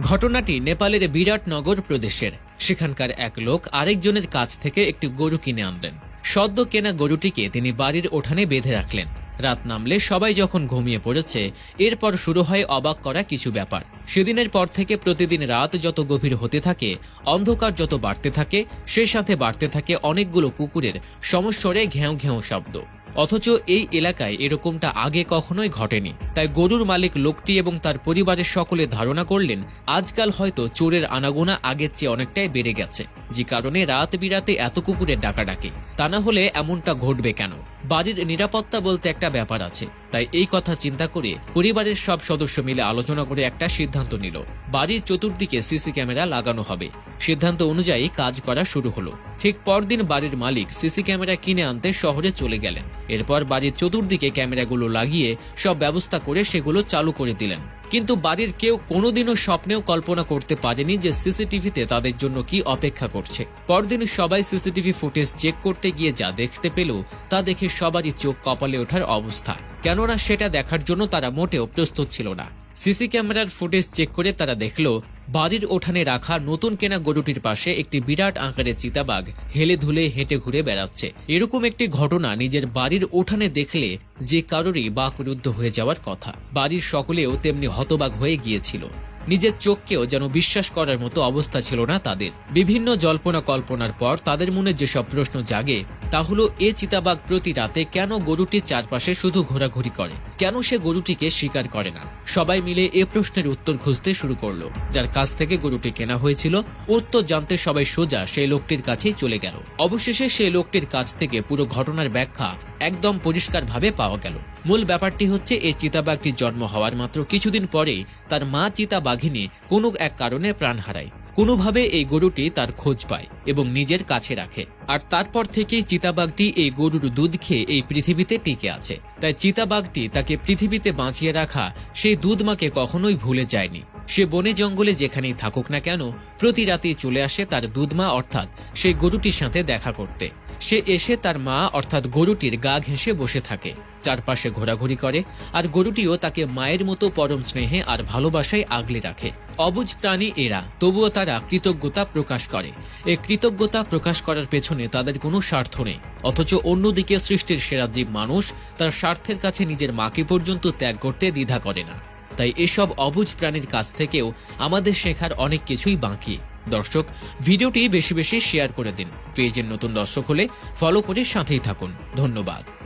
ঘটনাটি নেপালের বিরাটনগর প্রদেশের। সেখানকার এক লোক আরেকজনের কাছ থেকে একটি গরু কিনে আনলেন। সদ্য কেনা গরুটিকে তিনি বাড়ির ওঠানে বেঁধে রাখলেন। রাত নামলে সবাই যখন ঘুমিয়ে পড়েছে, এরপর শুরু হয় অবাক করা কিছু ব্যাপার। সেদিনের পর থেকে প্রতিদিন রাত যত গভীর হতে থাকে, অন্ধকার যত বাড়তে থাকে সে সাথে বাড়তে থাকে অনেকগুলো কুকুরের সমস্বরে ঘেউ ঘেউ শব্দ। অথচ এই এলাকায় এরকমটা আগে কখনোই ঘটেনি। তাই গরুর মালিক লোকটি এবং তার পরিবারের সকলে ধারণা করলেন, আজকাল হয়তো চোরের আনাগোনা আগের চেয়ে অনেকটাই বেড়ে গেছে। যে কারণে রাত বিরাতে এত কুকুরের ডাকাডাকি। তা না হলে এমনটা ঘটবে কেন? বাড়ির নিরাপত্তা বলতে একটা ব্যাপার আছে। তাই এই কথা চিন্তা করে পরিবারের সব সদস্য মিলে আলোচনা করে একটা সিদ্ধান্ত নিল। বাড়ির চতুর্দিকে সিসি ক্যামেরা লাগানো হবে। সিদ্ধান্ত অনুযায়ী কাজ করা শুরু হলো। ঠিক পরদিন বাড়ির মালিক সিসি ক্যামেরা কিনে আনতে শহরে চলে গেলেন। এরপর বাড়ির চতুর্দিকে ক্যামেরাগুলো লাগিয়ে সব ব্যবস্থা করে সেগুলো চালু করে দিলেন। কিন্তু বাড়ির কেউ কোনোদিনও স্বপ্নেও কল্পনা করতে পারেনি যে সিসিটিভিতে তাদের জন্য কি অপেক্ষা করছে। পরদিন সবাই সিসিটিভি ফুটেজ চেক করতে গিয়ে যা দেখতে পেল, তা দেখে সবারই চোখ কপালে ওঠার অবস্থা। কেননা সেটা দেখার জন্য তারা মোটেও প্রস্তুত ছিল না। সিসি ক্যামেরার ফুটেজ চেক করে তারা দেখল, বাড়ির ওঠানে রাখা নতুন কেনা গরুটির পাশে একটি বিরাট আকারের চিতাবাঘ হেলে ধুলে হেঁটে ঘুরে বেড়াচ্ছে। এরকম একটি ঘটনা নিজের বাড়ির ওঠানে দেখলে যে কারোরই বাকরুদ্ধ হয়ে যাওয়ার কথা। বাড়ির সকলেও তেমনি হতবাক হয়ে গিয়েছিল। নিজের চোখকেও যেন বিশ্বাস করার মতো অবস্থা ছিল না তাদের। বিভিন্ন জল্পনা কল্পনার পর তাদের মনে যেসব প্রশ্ন জাগে তা হলো এ চিতাবাঘ প্রতি রাতে কেন গরুটির চারপাশে শুধু ঘোরাঘুরি করে? কেন সে গরুটিকে শিকার করে না? সবাই মিলে এ প্রশ্নের উত্তর খুঁজতে শুরু করল। যার কাছ থেকে গরুটি কেনা হয়েছিল, উত্তর জানতে সবাই সোজা সেই লোকটির কাছেই চলে গেল। অবশেষে সেই লোকটির কাছ থেকে পুরো ঘটনার ব্যাখ্যা একদম পরিষ্কারভাবে পাওয়া গেল। মূল ব্যাপারটি হচ্ছে এই চিতাবাঘটির জন্ম হওয়ার মাত্র কিছুদিন পরেই তার মা চিতাবাঘিনী কোনো এক কারণে প্রাণ হারায়। কোনোভাবে এই গরুটি তার খোঁজ পায় এবং নিজের কাছে রাখে। আর তারপর থেকেই চিতাবাঘটি এই গরুর দুধ খেয়ে এই পৃথিবীতে টিকে আছে। তাই চিতাবাঘটি তাকে পৃথিবীতে বাঁচিয়ে রাখা সেই দুধ মাকে কখনোই ভুলে যায়নি। সে বনে জঙ্গলে যেখানেই থাকুক না কেন, প্রতি রাতেই চলে আসে তার দুধমা অর্থাৎ সেই গরুটির সাথে দেখা করতে। সে এসে তার মা অর্থাৎ গরুটির গা ঘেঁষে বসে থাকে, চারপাশে ঘোরাঘুরি করে আর গরুটিও তাকে মায়ের মতো পরম স্নেহে আর ভালোবাসায় আগলে রাখে। অবুজ প্রাণী এরা, তবুও তারা কৃতজ্ঞতা প্রকাশ করে। এই কৃতজ্ঞতা প্রকাশ করার পেছনে তাদের কোনো স্বার্থ নেই, অথচ অন্যদিকে সৃষ্টির সেরা জীব মানুষ তার স্বার্থের কাছে নিজের মাকে পর্যন্ত ত্যাগ করতে দ্বিধা করে না। তাই এসব অবুজ প্রাণীর কাছ থেকেও আমাদের শেখার অনেক কিছুই বাকি। দর্শক, ভিডিওটি বেশি বেশি শেয়ার করে দিন। পেজের নতুন দর্শক হলে ফলো করে সাথেই থাকুন। ধন্যবাদ।